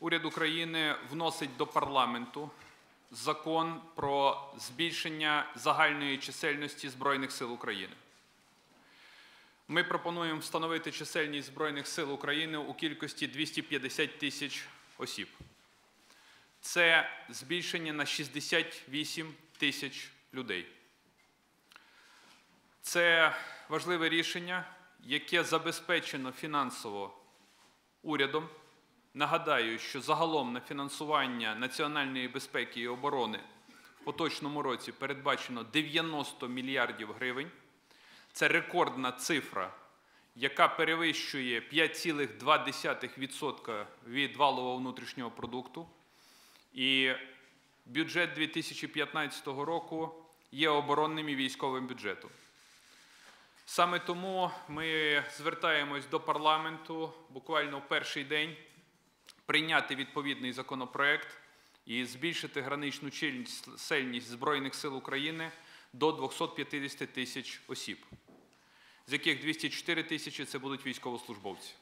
уряд України вносить до парламенту закон про збільшення загальної чисельності Збройних сил України. Ми пропонуємо встановити чисельність Збройних сил України у кількості 250 тисяч осіб. Це збільшення на 68 тисяч людей. Це важливе рішення, яке забезпечено фінансово урядом. Нагадаю, що загалом на фінансування національної безпеки і оборони в поточному році передбачено 90 мільярдів гривень. Це рекордна цифра, яка перевищує 5,2% від валового внутрішнього продукту. І бюджет 2015 року є оборонним і військовим бюджетом. Саме тому ми звертаємось до парламенту буквально в перший день прийняти відповідний законопроект і збільшити граничну чисельність Збройних сил України до 250 тисяч осіб, з яких 204 тисячі це будуть військовослужбовці.